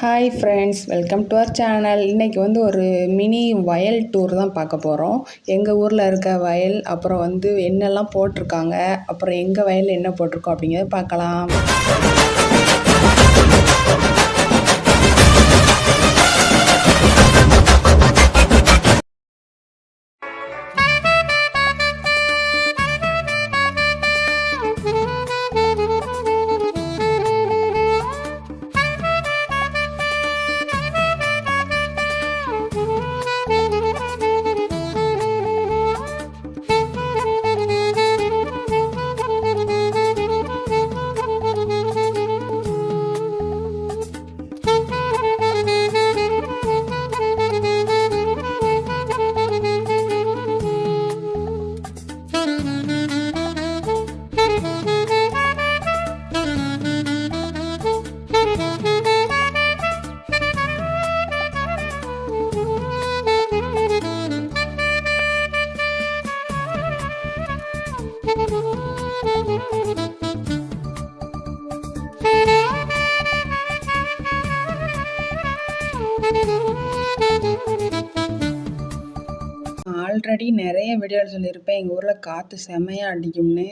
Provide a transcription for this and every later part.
Hi friends welcome to our channel இன்றைக்கி வந்து ஒரு மினி வயல் டூர் தான் பார்க்க போகிறோம் எங்கள் ஊரில் இருக்க வயல் அப்புறம் வந்து என்னெல்லாம் போட்டிருக்காங்க அப்புறம் எங்கள் வயலில் என்ன போட்டிருக்கோம் அப்படிங்கிறத பார்க்கலாம். ஆல்ரெடி நிறைய வீடியோவில் சொல்லியிருப்பேன். எங்கள் ஊரில் காற்று செமையாக அடிக்கும்னு.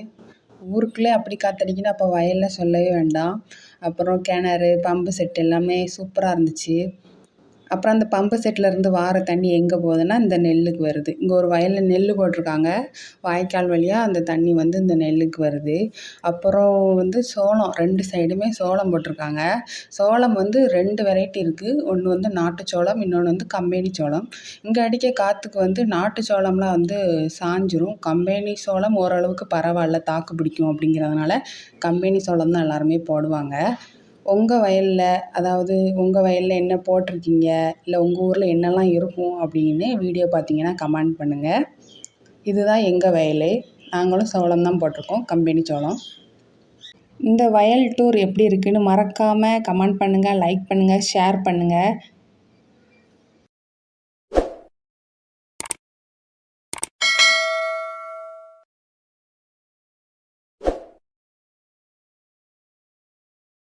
ஊருக்குள்ளே அப்படி காற்றடிக்குன்னு அப்போ வயலில் சொல்லவே வேண்டாம். அப்புறம் கிணறு பம்பு செட் எல்லாமே சூப்பராக இருந்துச்சு. அப்புறம் அந்த பம்பு செட்லேருந்து வார தண்ணி எங்கே போகுதுன்னா இந்த நெல்லுக்கு வருது. இங்கே ஒரு வயலில் நெல் போட்டிருக்காங்க. வாய்க்கால் வழியாக அந்த தண்ணி வந்து இந்த நெல்லுக்கு வருது. அப்புறம் வந்து சோளம் ரெண்டு சைடுமே சோளம் போட்டிருக்காங்க. சோளம் வந்து ரெண்டு வெரைட்டி இருக்குது ஒன்று வந்து நாட்டு சோளம் இன்னொன்று வந்து கம்பெனி சோளம். இங்கே அடிக்க காற்றுக்கு வந்து நாட்டு சோளம்லாம் வந்து சாஞ்சிரும். கம்பெனி சோளம் ஓரளவுக்கு பரவாயில்ல தாக்கு பிடிக்கும் அப்படிங்கிறதுனால கம்பெனி சோளம் தான் எல்லாருமே போடுவாங்க. உங்கள் வயலில் அதாவது உங்கள் வயலில் என்ன போட்டிருக்கீங்க? இல்லை உங்கள் ஊரில் என்னெல்லாம் இருக்கும் அப்படின்னு வீடியோ பார்த்தீங்கன்னா கமெண்ட் பண்ணுங்கள் இதுதான் எங்கள் வயல். நாங்களும் சோளம் தான் போட்டிருக்கோம் கம்பெனி சோளம். இந்த வயல் டூர் எப்படி இருக்குன்னு மறக்காமல் கமெண்ட் பண்ணுங்கள் லைக் பண்ணுங்கள் ஷேர் பண்ணுங்கள்